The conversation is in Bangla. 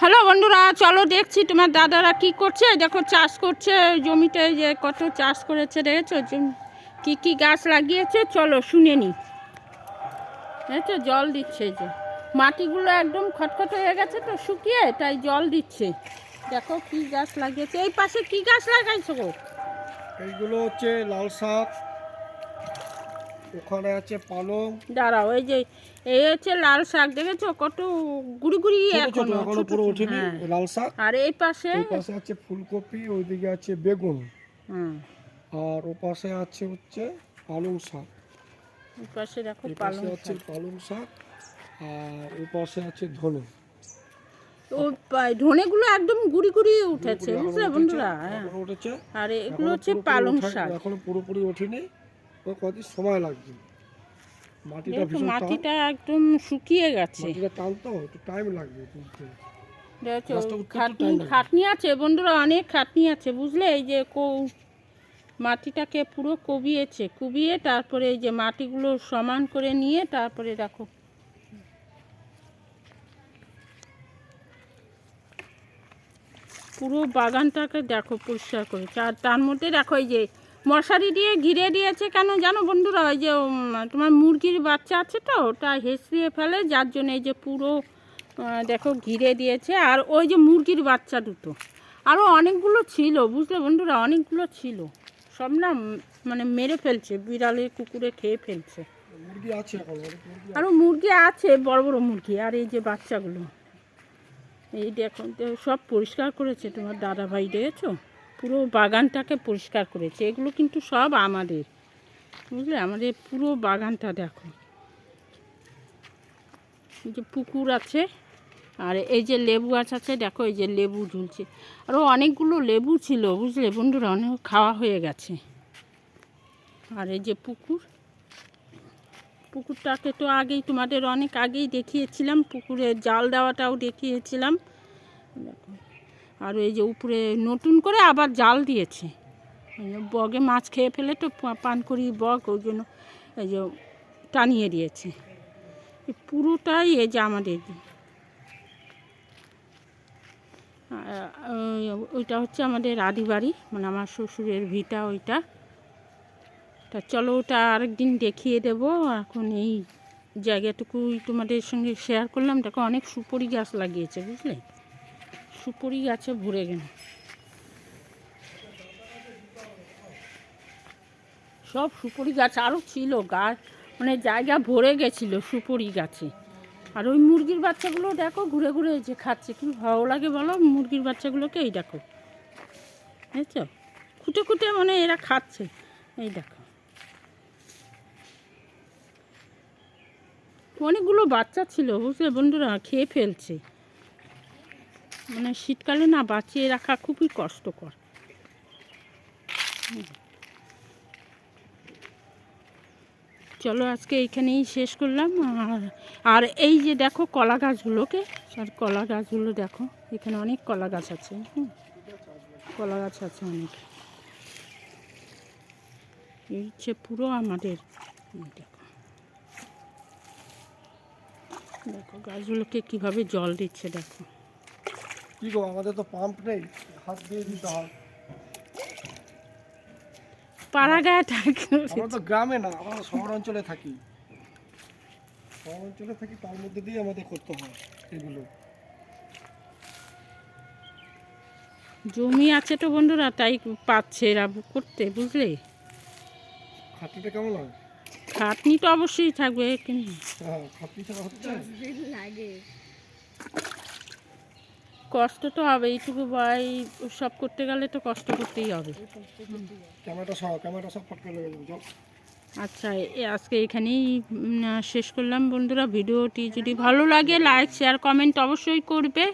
হ্যালো বন্ধুরা, চলো দেখছি তোমার দাদারা কি করছে। দেখো চাষ করছে জমিতে যে কত চাষ করেছে, দেখেছ? কি কি গাছ লাগিয়েছে, চলো শুনে নি। দেখেছ? জল দিচ্ছে যে। মাটিগুলো একদম খটখট হয়ে গেছে তো শুকিয়ে, তাই জল দিচ্ছে। দেখো কি গাছ লাগিয়েছে। এই পাশে কি গাছ লাগাইছো গো? এইগুলো হচ্ছে লাল শাক ওখানে আছে পালং। দাঁড়াও এই যে এই হচ্ছে লাল শাক দেখেছ? কত গুড়ি গুড়ি এখনও এখনও পুরো ওঠেনি হ্যাঁ। লাল শাক। আর এই পাশে? এই পাশে আছে ফুলকপি ওইদিকে আছে বেগুন। হুম। আর ও পাশে আছে হচ্ছে পালং শাক। এই পাশে দেখো পালং আছে পালং শাক আর ওই পাশে আছে ধনে। ও ধনেগুলো একদম গুড়ি গুড়ি উঠেছে বুঝলে বন্ধুরা? হ্যাঁ। উঠেছে। আর এগুলো হচ্ছে পালং শাক। এখনও পুরোপুরি ওঠেনি। সময় লাগবে মাটিটা ভীষণ মাটিটা একদম শুকিয়ে গেছে। মাটিটা একটু টাইম লাগবে তুলতে। খাটনি আছে বন্ধুরা অনেক খাটনি আছে বুঝলে? এই যে কৌ মাটিটাকে পুরো কবিয়েছে কুবিয়ে তারপরে এই যে মাটিগুলো সমান করে নিয়ে তারপরে দেখো। পুরো বাগানটাকে দেখো পরিষ্কার করেছে আর তার মধ্যে দেখো এই যে মশারি দিয়ে ঘিরে দিয়েছে কেন জানো বন্ধুরা? ওই যে তোমার মুরগির বাচ্চা আছে তো ওটা হেসড়িয়ে ফেলে যার জন্য এই যে পুরো দেখো ঘিরে দিয়েছে। আর ওই যে মুরগির বাচ্চা দুটো। আরও অনেকগুলো ছিল বুঝলে বন্ধুরা? অনেকগুলো ছিল। সব না মানে মেরে ফেলছে বিড়ালে কুকুরে খেয়ে ফেলছে। আরও মুরগি আছে। বড় বড় মুরগি। আর এই যে বাচ্চাগুলো এই দেখো সব পরিষ্কার করেছে তোমার দাদা ভাই দেখেছ? পুরো বাগানটাকে পরিষ্কার করেছে। এগুলো কিন্তু সব আমাদের। বুঝলে? আমাদের পুরো বাগানটা দেখো। যে পুকুর আছে, আর এই যে লেবু গাছ আছে, দেখো এই যে লেবু ঝুলছে। আরও অনেকগুলো লেবু ছিল, বুঝলে বন্ধুরা? অনেক খাওয়া হয়ে গেছে। আর এই যে পুকুর, পুকুরটাকে তো আগেই তোমাদের অনেক আগেই দেখিয়েছিলাম, পুকুরে জাল দেওয়াটাও দেখিয়েছিলাম। দেখো। আর এই যে উপরে নতুন করে আবার জাল দিয়েছে। বগে মাছ খেয়ে ফেলে তো পান করি বগ, ওই জন্য এই যে টানিয়ে দিয়েছে। পুরোটাই এই যে আমাদের ওইটা হচ্ছে আমাদের আদি বাড়ি মানে আমার শ্বশুরের ভিটা ওইটা। তা চলো ওটা আরেকদিন দেখিয়ে দেবো। এখন এই জায়গাটুকুই তোমাদের সঙ্গে শেয়ার করলাম। দেখো অনেক সুপরি গাছ লাগিয়েছে, বুঝলে? সুপরি গাছে ভরে গেল। সব সুপুরি গাছ আরও ছিল, গাছ মানে জায়গা ভরে গেছিল সুপুরি গাছে। আর ওই মুরগির বাচ্চাগুলো দেখো ঘুরে ঘুরে যে খাচ্ছে, কি ভালো লাগে বলো? মুরগির বাচ্চাগুলোকে এই দেখো। বুঝছ? খুঁটে খুঁটে মানে এরা খাচ্ছে। এই দেখো। অনেকগুলো বাচ্চা ছিল, বুঝলে বন্ধুরা? খেয়ে ফেলছে। মানে শীতকালে না বাঁচিয়ে রাখা খুবই কষ্টকর। চলো আজকে এইখানেই শেষ করলাম। আর আর এই যে দেখো কলা গাছগুলোকে, আর কলা গাছগুলো দেখো, এখানে অনেক কলা গাছ আছে, হুম। কলা গাছ আছে অনেক। এই হচ্ছে পুরো আমাদের দেখো। দেখো গাছগুলোকে কীভাবে জল দিচ্ছে, দেখো। কি গো আমাদের তো পাম্প নেই। হাত দিয়ে দিতে হয়। পাড়া গায়েটা আমরা তো গ্রামে না আমরা শহর অঞ্চলে থাকি। শহর অঞ্চলে থাকি তার মধ্যে দিয়ে আমাদের করতে হয় এগুলো। জমি আছে তো বন্ধুরা তাই পাচ্ছে এরা করতে বুঝলে? খাটনিটা কেমন হয় খাটনি তো অবশ্যই থাকবে কিন্তু হ্যাঁ খাটনি হচ্ছে? কষ্ট তো হবে এইটুকু ভাই সব করতে গেলে তো কষ্ট করতেই হবে। আচ্ছা আজকে এখানেই শেষ করলাম। বন্ধুরা ভিডিওটি যদি ভালো লাগে লাইক শেয়ার কমেন্ট অবশ্যই করবে।